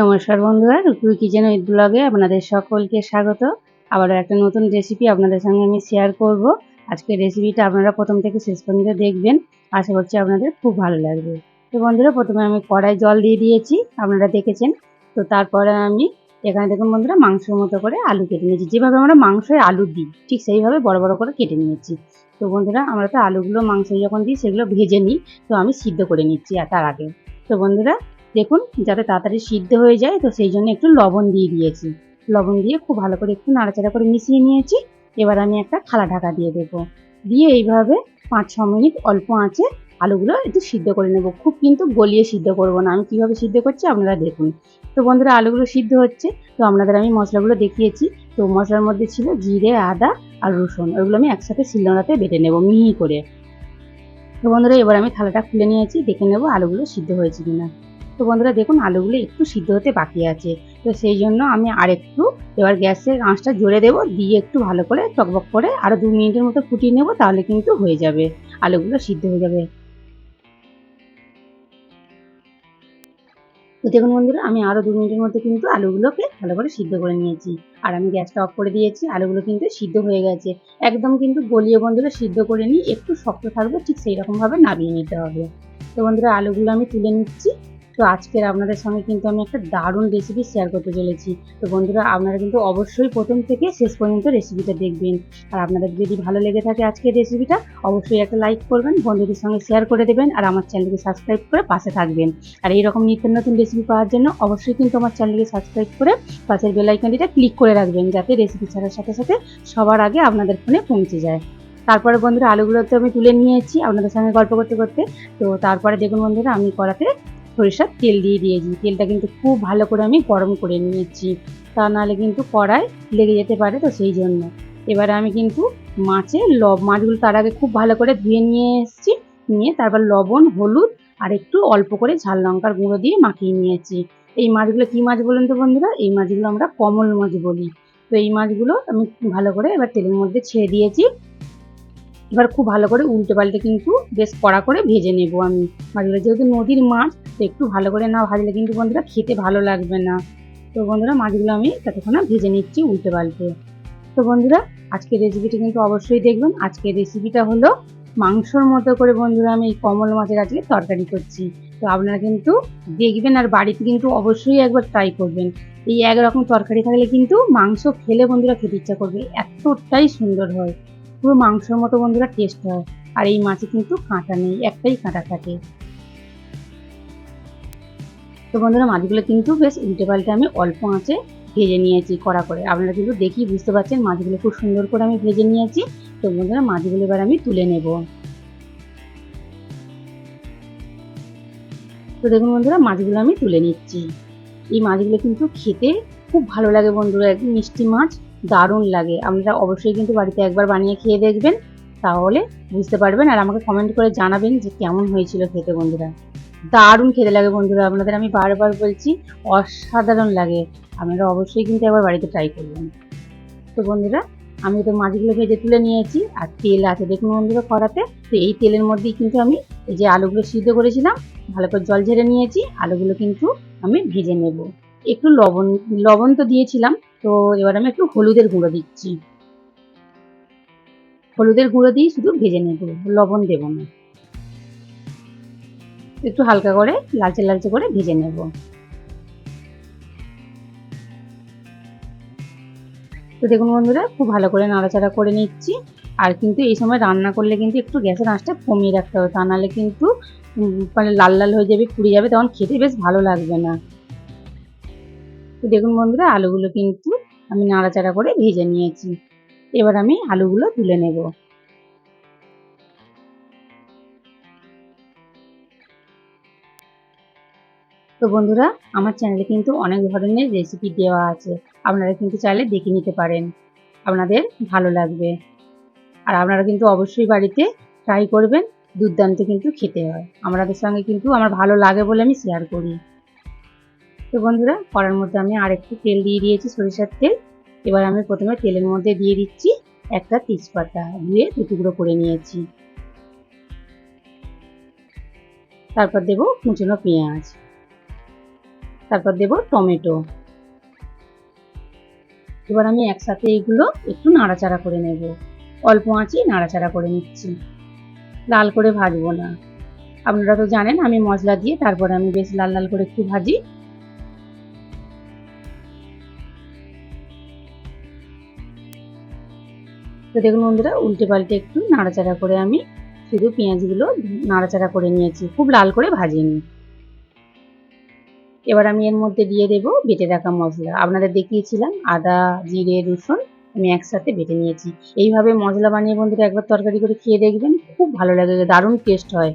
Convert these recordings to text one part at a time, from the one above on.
নমস্কার বন্ধুরা রুকুর কিচেন উইথ ব্লগে আপনাদের সকলকে স্বাগত। আবারও একটা নতুন রেসিপি আপনাদের সঙ্গে আমি শেয়ার করব। আজকের রেসিপিটা আপনারা প্রথম থেকে শেষ পর্যন্ত দেখবেন। আশা করছি আপনাদের খুব ভালো লাগবে। তো বন্ধুরা, প্রথমে আমি কড়াই জল দিয়ে দিয়েছি, আপনারা দেখেছেন। তো তারপরে আমি, এখানে দেখুন বন্ধুরা, মাংসের মতো করে আলু কেটে নিয়েছি। যেভাবে আমরা মাংসে আলু দিই, ঠিক সেইভাবে বড় বড় করে কেটে নিয়েছি। তো বন্ধুরা, আমরা তো আলুগুলো মাংস যখন দিই, সেগুলো ভেজে নিই। তো আমি সিদ্ধ করে নিচ্ছি আর তার আগে। তো বন্ধুরা দেখুন, যাতে তাড়াতাড়ি সিদ্ধ হয়ে যায়, তো সেই জন্য একটু লবণ দিয়ে দিয়েছি। লবণ দিয়ে খুব ভালো করে একটু নাড়াচাড়া করে মিশিয়ে নিয়েছি। এবার আমি একটা খালা ঢাকা দিয়ে দেবো। দিয়ে এইভাবে পাঁচ ছ মিনিট অল্প আঁচে আলুগুলো একটু সিদ্ধ করে নেব। খুব কিন্তু গলিয়ে সিদ্ধ করব না। আমি কীভাবে সিদ্ধ করছি আপনারা দেখুন। তো বন্ধুরা, আলুগুলো সিদ্ধ হচ্ছে। তো আপনাদের আমি মশলাগুলো দেখিয়েছি। তো মশলার মধ্যে ছিল জিরে, আদা আর রসুন। ওগুলো আমি একসাথে শিলনোড়াতে বেটে নেব মিহি করে। তো বন্ধুরা, এবার আমি থালাটা খুলে নিয়েছি। দেখে নেব আলুগুলো সিদ্ধ হয়েছে কিনা। তো বন্ধুরা দেখুন, আলুগুলো একটু সিদ্ধ হতে বাকি আছে। তো সেই জন্য আমি আর একটু এবার গ্যাসের আঁচটা জোরে দেবো, দিয়ে একটু ভালো করে টকবক করে আরও দু মিনিটের মতো ফুটিয়ে নেব, তাহলে কিন্তু হয়ে যাবে। আলুগুলো সিদ্ধ হয়ে যাবে। তো দেখুন বন্ধুরা, আমি আরও দু মিনিটের মধ্যে কিন্তু আলুগুলোকে ভালো করে সিদ্ধ করে নিয়েছি। আর আমি গ্যাসটা অফ করে দিয়েছি, আলুগুলো কিন্তু সিদ্ধ হয়ে গেছে। একদম কিন্তু গলিয়ে বন্ধুরা সিদ্ধ করে নিই একটু শক্ত থাকবে, ঠিক সেই রকমভাবে নামিয়ে নিতে হবে। তো বন্ধুরা, আলুগুলো আমি তুলে নিচ্ছি। তো আজকের আপনাদের সঙ্গে কিন্তু আমি একটা দারুণ রেসিপি শেয়ার করতে চলেছি। তো বন্ধুরা, আপনারা কিন্তু অবশ্যই প্রথম থেকে শেষ পর্যন্ত রেসিপিটা দেখবেন। আর আপনাদের যদি ভালো লেগে থাকে আজকের রেসিপিটা অবশ্যই একটা লাইক করবেন, বন্ধুদের সঙ্গে শেয়ার করে দেবেন, আর আমার চ্যানেলকে সাবস্ক্রাইব করে পাশে থাকবেন। আর এইরকম নিত্য নতুন রেসিপি পাওয়ার জন্য অবশ্যই কিন্তু আমার চ্যানেলকে সাবস্ক্রাইব করে পাশের বেলাইকনটিটা ক্লিক করে রাখবেন, যাতে রেসিপি ছাড়ার সাথে সাথে সবার আগে আপনাদের ফোনে পৌঁছে যায়। তারপরে বন্ধুরা, আলুগুলো তো আমি তুলে নিয়েছি আপনাদের সঙ্গে গল্প করতে করতে। তো তারপরে দেখুন বন্ধুরা, আমি কড়াতে সরিষার তেল দিয়ে দিয়েছি। তেলটা কিন্তু খুব ভালো করে আমি গরম করে নিয়েছি। তা নাহলে কিন্তু কড়াই লেগে যেতে পারে তো সেই জন্য। এবারে আমি কিন্তু মাছে লব মাছগুলো তার আগে খুব ভালো করে ধুয়ে নিয়ে এসেছি। নিয়ে তারপর লবণ, হলুদ আর একটু অল্প করে ঝাল লঙ্কার গুঁড়ো দিয়ে মাখিয়ে নিয়েছি। এই মাছগুলো কী মাছ বলুন তো বন্ধুরা? এই মাছগুলো আমরা কমল মাছ বলি। তো এই মাছগুলো আমি ভালো করে এবার তেলের মধ্যে ছেড়ে দিয়েছি। এবার খুব ভালো করে উল্টে পাল্টে কিন্তু বেশ কড়া করে ভেজে নেব আমি। মাছগুলো যেহেতু নদীর মাছ তো একটু ভালো করে না ভাজলে কিন্তু বন্ধুরা খেতে ভালো লাগবে না। তো বন্ধুরা মাছগুলো আমি ততক্ষণ ভেজে নিচ্ছি উল্টে পাল্টে। তো বন্ধুরা আজকের রেসিপিটা কিন্তু অবশ্যই দেখবেন। আজকের রেসিপিটা হলো মাংসর মতো করে বন্ধুরা আমি এই কমল মাছের আজকে তরকারি করছি। তো আপনারা কিন্তু দেখবেন আর বাড়িতে কিন্তু অবশ্যই একবার ট্রাই করবেন। এই একরকম তরকারি থাকলে কিন্তু মাংস খেলে বন্ধুরা খেতে ইচ্ছা করবে, এতটাই সুন্দর হয়। পুরো মাংসর মতো বন্ধুরা টেস্ট হয়। আর এই মাছে কিন্তু কাঁটা নেই, একটাই কাঁটা থাকে। তো বন্ধুরা, মাছগুলো কিন্তু বেশ উল্টে পাল্টে আমি অল্প আঁচে ভেজে নিয়েছি কড়া করে। আপনারা কিন্তু দেখি বুঝতে পারছেন মাছগুলো খুব সুন্দর করে আমি ভেজে নিয়েছি। তো বন্ধুরা, মাছগুলো এবার আমি তুলে নেব। তো দেখুন বন্ধুরা, মাছগুলো আমি তুলে নিচ্ছি। এই মাছগুলো কিন্তু খেতে খুব ভালো লাগে বন্ধুরা, একদম মিষ্টি মাছ, দারুণ লাগে। আপনারা অবশ্যই কিন্তু বাড়িতে একবার বানিয়ে খেয়ে দেখবেন, তাহলে বুঝতে পারবেন আর আমাকে কমেন্ট করে জানাবেন যে কেমন হয়েছিল খেতে বন্ধুরা। দারুণ খেতে লাগে বন্ধুরা। আপনাদের আমি বারবার বলছি, অসাধারণ লাগে। আপনারা অবশ্যই কিন্তু একবার বাড়িতে ট্রাই করবেন। তো বন্ধুরা, আমি তো মাছগুলো ভেজে তুলে নিয়েছি, আর তেল আছে। দেখুন বন্ধুরা, কড়াতে। তো এই তেলের মধ্যেই কিন্তু আমি এই যে আলুগুলো সিদ্ধ করেছিলাম, ভালো করে জল ঝেড়ে নিয়েছি, আলুগুলো কিন্তু আমি ভেজে নেব। একটু লবণ লবণ তো দিয়েছিলাম, তো এবার আমি একটু হলুদের গুঁড়ো দিচ্ছি। হলুদের গুঁড়ো দিয়ে শুধু ভেজে নেব, লবণ দেব না। একটু হালকা করে, লালচে লালচে করে ভেজে নেব। তো দেখুন বন্ধুরা, খুব ভালো করে নাড়াচাড়া করে নিচ্ছি। আর কিন্তু এই সময় রান্না করলে কিন্তু একটু গ্যাসের আঁচটা কমিয়ে রাখতে হবে, তা নাহলে কিন্তু মানে লাল লাল হয়ে যাবে, পুড়ে যাবে, তখন খেতে বেশ ভালো লাগবে না। তো দেখুন বন্ধুরা, আলুগুলো কিন্তু আমি নাড়াচাড়া করে ভেজে নিয়েছি। এবার আমি আলুগুলো তুলে নেব। তো বন্ধুরা, আমার চ্যানেলে কিন্তু অনেক ধরনের রেসিপি দেওয়া আছে। আপনারা কিন্তু চাইলে দেখে নিতে পারেন। আপনাদের ভালো লাগবে। আর আপনারা কিন্তু অবশ্যই বাড়িতে ট্রাই করবেন। দুর্দান্ত কিন্তু খেতে হয়। আমাদের সঙ্গে কিন্তু আমার ভালো লাগে বলে আমি শেয়ার করি। তো বন্ধুরা, কড়ার মধ্যে আমি আর একটু তেল দিয়ে দিয়েছি সরিষার তেল। এবার আমি প্রথমে তেলের মধ্যে দিয়ে দিচ্ছি একটা তেজপাতা। দিয়ে দু টুকরো করে নিয়েছি। তারপর দেবো কুচনো পেঁয়াজ। তারপর দেব টমেটো। এবার আমি একসাথে এগুলো একটু নাড়াচাড়া করে নেব। অল্প আঁচে নাড়াচাড়া করে নিচ্ছি। লাল করে ভাজবো না। আপনারা তো জানেন আমি মশলা দিয়ে তারপরে আমি বেশ লাল লাল করে একটু ভাজি। তো দেখুন বন্ধুরা, উল্টে পাল্টে একটু নাড়াচাড়া করে আমি শুধু পেঁয়াজগুলো নাড়াচাড়া করে নিয়েছি। খুব লাল করে ভাজিনি। এবার আমি এর মধ্যে দিয়ে দেব বেটে রাখা মশলা। আপনাদের দেখিয়েছিলাম, আদা, জিরে, রসুন আমি একসাথে বেটে নিয়েছি। এইভাবে মশলা বানিয়ে বন্ধুরা একবার তরকারি করে খেয়ে দেখবেন, খুব ভালো লাগে, দারুণ টেস্ট হয়।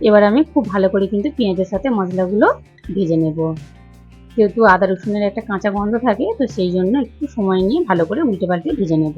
এবার আমি খুব ভালো করে কিন্তু পেঁয়াজের সাথে মশলাগুলো ভেজে নেব। যেহেতু আদা রসুনের একটা কাঁচা গন্ধ থাকে, তো সেই জন্য একটু সময় নিয়ে ভালো করে উল্টে পাল্টে ভেজে নেব।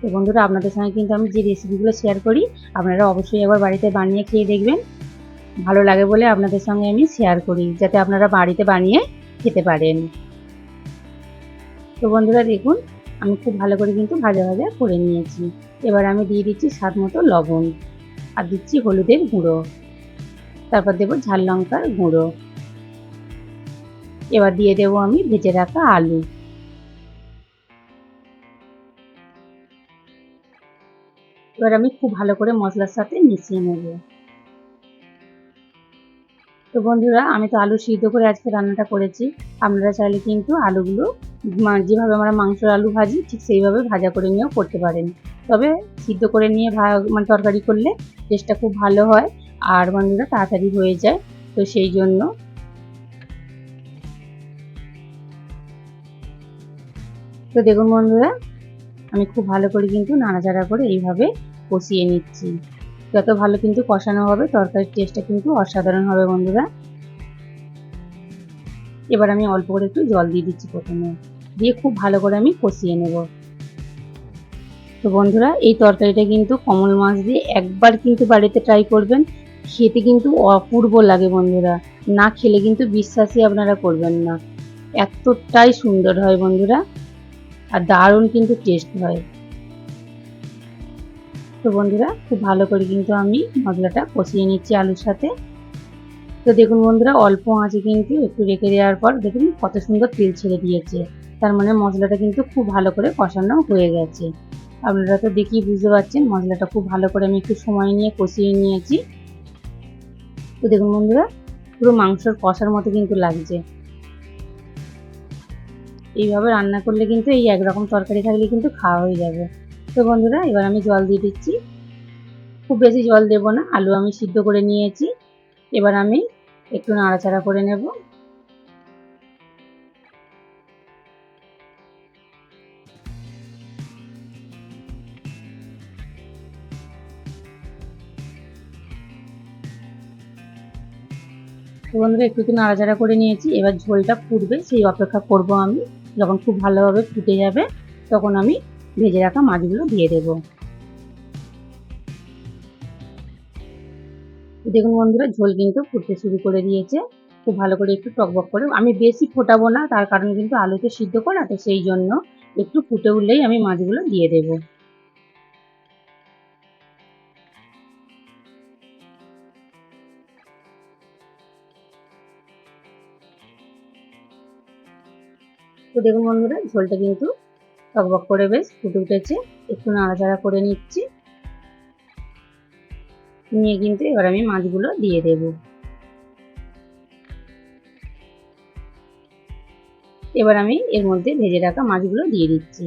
তো বন্ধুরা, আপনাদের সঙ্গে কিন্তু আমি যে রেসিপিগুলো শেয়ার করি, আপনারা অবশ্যই একবার বাড়িতে বানিয়ে খেয়ে দেখবেন। ভালো লাগে বলে আপনাদের সঙ্গে আমি শেয়ার করি, যাতে আপনারা বাড়িতে বানিয়ে খেতে পারেন। তো বন্ধুরা, দেখুন, আমি খুব ভালো করে কিন্তু ভাজা ভাজা করে নিয়েছি। এবার আমি দিয়ে দিচ্ছি স্বাদ মতো লবণ, আর দিচ্ছি হলুদের গুঁড়ো। তারপর দেবো ঝাল লঙ্কার গুঁড়ো। এবার দিয়ে দেবো আমি ভেজে রাখা আলু। এবার আমি খুব ভালো করে মশলার সাথে মিশিয়ে নেব। তো বন্ধুরা, আমি তো আলু সিদ্ধ করে আজকে রান্নাটা করেছি। আপনারা চাইলে কিন্তু আলুগুলো যেভাবে আমরা মাংসের আলু ভাজি, ঠিক সেইভাবে ভাজা করে নিয়েও করতে পারেন। তবে সিদ্ধ করে নিয়ে মানে তরকারি করলে টেস্টটা খুব ভালো হয় আর বন্ধুরা তাড়াতাড়ি হয়ে যায়। তো সেই জন্য তো দেখুন বন্ধুরা আমি খুব ভালো করে কিন্তু নাড়াচাড়া করে এইভাবে কষিয়ে নিচ্ছি। যত ভালো কিন্তু কষানো হবে, তরকারির টেস্টটা কিন্তু অসাধারণ হবে বন্ধুরা। এবার আমি অল্প করে একটু জল দিয়ে দিচ্ছি প্রথমে। দিয়ে খুব ভালো করে আমি কষিয়ে নেব। তো বন্ধুরা, এই তরকারিটা কিন্তু কমল মাছ দিয়ে একবার কিন্তু বাড়িতে ট্রাই করবেন। খেতে কিন্তু অপূর্ব লাগে বন্ধুরা। না খেলে কিন্তু বিশ্বাসই আপনারা করবেন না। এতটাই সুন্দর হয় বন্ধুরা। আর দারুণ কিন্তু টেস্ট হয়। তো বন্ধুরা, খুব ভালো করে কিন্তু আমি মশলাটা কষিয়ে নিচ্ছি আলুর সাথে। তো দেখুন বন্ধুরা, অল্প আঁচে কিন্তু একটু রেখে দেওয়ার পর দেখুন কত সুন্দর তেল ছেড়ে দিয়েছে। তার মানে মশলাটা কিন্তু খুব ভালো করে কষানো হয়ে গেছে। আপনারা তো দেখেই বুঝতে পারছেন, মশলাটা খুব ভালো করে আমি একটু সময় নিয়ে কষিয়ে নিয়েছি। তো দেখুন বন্ধুরা, পুরো মাংসর কষার মতো কিন্তু লাগছে। এইভাবে রান্না করলে কিন্তু এই একরকম তরকারি থাকলে কিন্তু খাওয়া হয়ে যাবে। তো বন্ধুরা, এবার আমি জল দিয়ে দিচ্ছি। খুব বেশি জল দেব না, আলু আমি সিদ্ধ করে নিয়েছি। এবার আমি একটু নাড়াচাড়া করে নেব। বন্ধুরা, একটু একটু নাড়াচাড়া করে নিয়েছি। এবার ঝোলটা ফুটবে, সেই অপেক্ষা করব আমি। যখন খুব ভালোভাবে ফুটে যাবে, তখন আমি ভেজে রাখা মাছগুলো দিয়ে দেব। দেখুন বন্ধুরা, ঝোল কিন্তু ফুটতে শুরু করে দিয়েছে। খুব ভালো করে একটু টকবক করে, আমি বেশি ফোটাবো না, তার কারণ কিন্তু আলুতে সিদ্ধ করা, তো সেই জন্য একটু ফুটে উঠলেই আমি মাছগুলো দিয়ে দেবো। তো দেখুন বন্ধুরা, ঝোলটা কিন্তু টকবক করে বেশ ফুটে উঠেছে। একটু নাড়াচাড়া করে নিচ্ছি। নিয়ে কিন্তু এবার আমি মাছগুলো দিয়ে দেব। এবার আমি এর মধ্যে ভেজে রাখা মাছগুলো দিয়ে দিচ্ছি।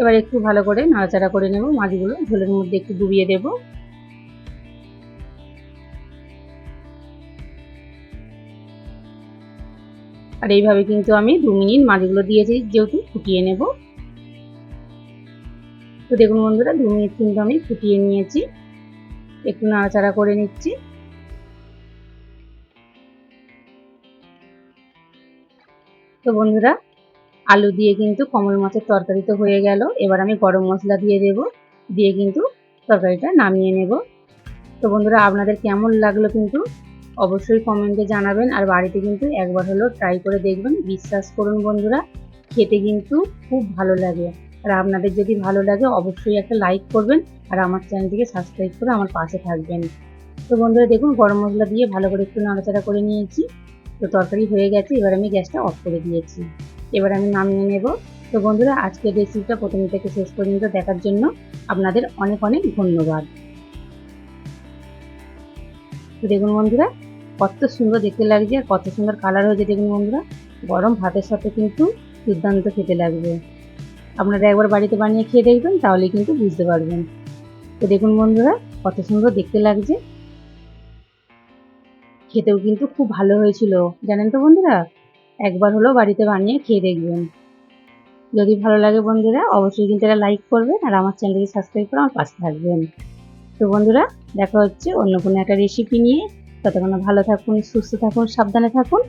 এবার একটু ভালো করে নাড়াচাড়া করে নেব মাছগুলো ঝোলের মধ্যে একটু ডুবিয়ে দেব। আর এইভাবে কিন্তু আমি দু মিনিট মাছগুলো দিয়েছি, যেহেতু ফুটিয়ে নেব। তো দেখুন বন্ধুরা, দু মিনিট কিন্তু আমি ফুটিয়ে নিয়েছি। একটু নাড়াচাড়া করে নিচ্ছি। তো বন্ধুরা আলু দিয়ে কিন্তু কমল মাছের তরকারি তো হয়ে গেল। এবার আমি গরম মশলা দিয়ে দেব। দিয়ে কিন্তু তরকারিটা নামিয়ে নেব। তো বন্ধুরা, আপনাদের কেমন লাগল কিন্তু অবশ্যই কমেন্টে জানাবেন। আর বাড়িতে কিন্তু একবার হলেও ট্রাই করে দেখবেন। বিশ্বাস করুন বন্ধুরা, খেতে কিন্তু খুব ভালো লাগে। আর আপনাদের যদি ভালো লাগে, অবশ্যই একটা লাইক করবেন। আর আমার চ্যানেলটিকে সাবস্ক্রাইব করে আমার পাশে থাকবেন। তো বন্ধুরা, দেখুন, গরম মশলা দিয়ে ভালো করে একটু নাড়াচাড়া করে নিয়েছি। তো তরকারি হয়ে গেছে। এবার আমি গ্যাসটা অফ করে দিয়েছি। এবার আমি নামিয়ে নেব। তো বন্ধুরা, আজকের রেসিপিটা প্রথম থেকে শেষ পর্যন্ত দেখার জন্য আপনাদের অনেক অনেক ধন্যবাদ। দেখুন বন্ধুরা, কত সুন্দর দেখতে লাগছে আর কত সুন্দর কালার হয়েছে দেখুন বন্ধুরা। গরম ভাতের সাথে কিন্তু দুর্দান্ত খেতে লাগবে। আপনারা একবার বাড়িতে বানিয়ে খেয়ে দেখবেন তাহলে কিন্তু বুঝতে পারবেন। তো দেখুন বন্ধুরা, কত সুন্দর দেখতে লাগছে। খেতেও কিন্তু খুব ভালো হয়েছিল, জানেন তো বন্ধুরা? একবার হলেও বাড়িতে বানিয়ে খেয়ে দেখবেন। যদি ভালো লাগে বন্ধুরা, অবশ্যই কিন্তু এটা লাইক করবেন আর আমার চ্যানেলকে সাবস্ক্রাইব করে আমার পাশে থাকবেন। তো বন্ধুরা, দেখা হচ্ছে অন্য কোনো একটা রেসিপি নিয়ে। ততক্ষণ ভালো থাকুন, সুস্থ থাকুন, সাবধানে থাকুন।